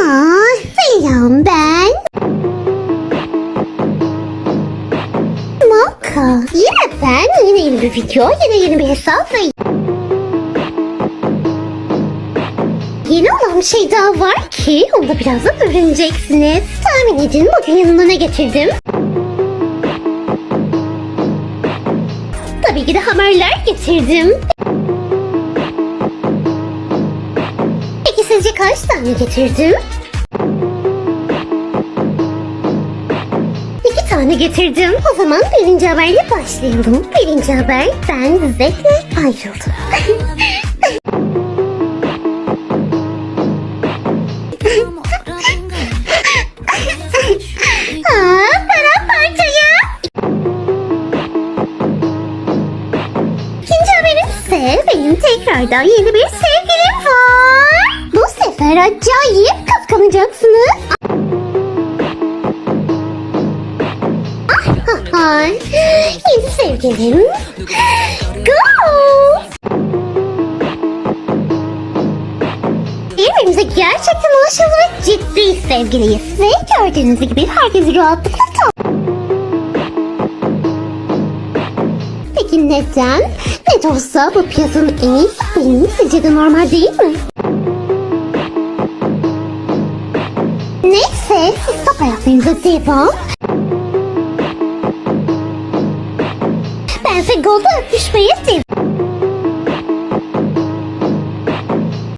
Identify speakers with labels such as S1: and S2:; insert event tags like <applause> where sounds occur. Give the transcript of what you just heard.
S1: Aa, selam ben. Moka. Yine ben. Yine yeni bir video. Yine yeni bir hesap ve... Yeni olan bir şey daha var ki onu da birazdan öğreneceksiniz. Tahmin edin bugün yanıma ne getirdim? Tabii de haberler getirdim. Peki sizce kaç tane getirdim? İki tane getirdim. O zaman birinci haberle başlayalım. Birinci haber ben Zed'le ayrıldım. <laughs> benim tekrardan yeni bir sevgilim var. Bu sefer acayip kıskanacaksınız. Yeni sevgilim. Go! Birbirimize gerçekten ve ciddi sevgiliyiz. Ve gördüğünüz gibi herkesi rahatlıkla tam. Peki neden? Ne de olsa bu piyasanın en iyisi benim. Sizce de normal değil mi? Neyse siz top hayatlarınıza devam. Bense golda öpüşmeye devam.